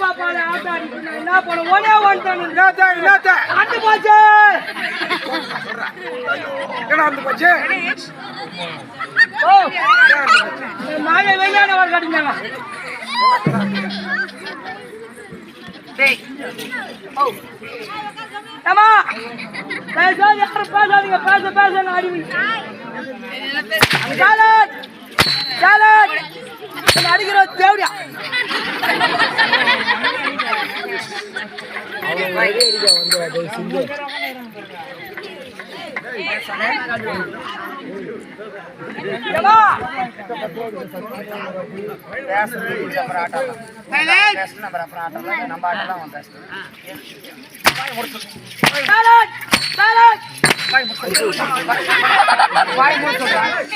பாப்பால ஆட்டம் அடிக்கணும் என்ன பண்ண ஒரே என்னத்த என்னத்த அண்டு போச்சு. என்ன வந்து போச்சு? நாளை வெளியான வர யாரும் பேசாதீங்க? பேச பேச அடிவீங்க அடிக்கிற தேவடியா?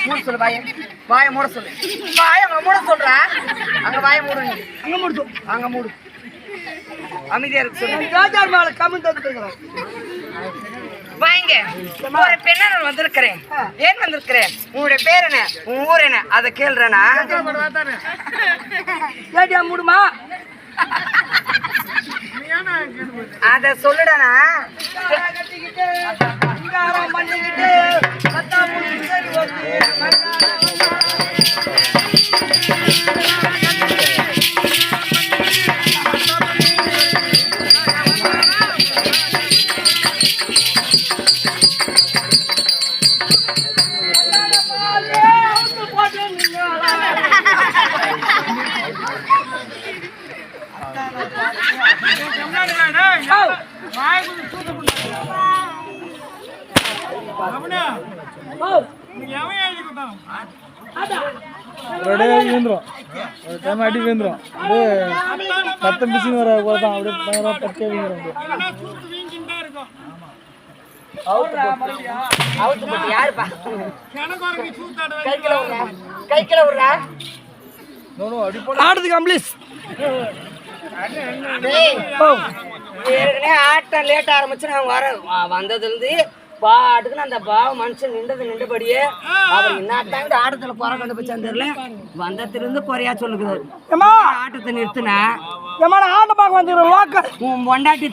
மூட சொல்லு வாய வாய மூட சொல்லு வாய அங்க மூட சொல்றா அங்க வாய மூடு அங்க முடிச்சு அங்க மூடு. அமைதியா இருக்கு சொல்லு ராஜார் மேல கமெண்ட் வந்துருக்கிறோம் வாங்க. ஒரு பெண்ணால் வந்திருக்கிறேன். ஏன் வந்திருக்கிறேன்? உங்களுடைய பேர் என்ன? உன் ஊர் என்ன? அதை கேள்றனா? ஏடியா மூடுமா? அத சொல்லுடனா பண்ணிக்கிட்டு விழுந்துரும். டைம் அடி விழுந்துரும். அப்படியே வர விழுந்துரும். ஆடுறது ஏற்கனவே ஆட்டம் லேட் ஆரம்பிச்சு நான் வர வந்ததுலேருந்து பாட்டுக்கு அந்த பாவ மனுஷன் நின்றது நின்றபடியே அவர் என்னத்தான் ஆட்டத்துல குறை கண்டுபிடிச்சான்னு தெரியல. வந்தத்திலிருந்து குறையா சொல்லுகிறாரு ஏமா ஆட்டத்தை நிறுத்தின ஏமா நான் ஆட்ட பார்க்க உன் பொண்டாட்டி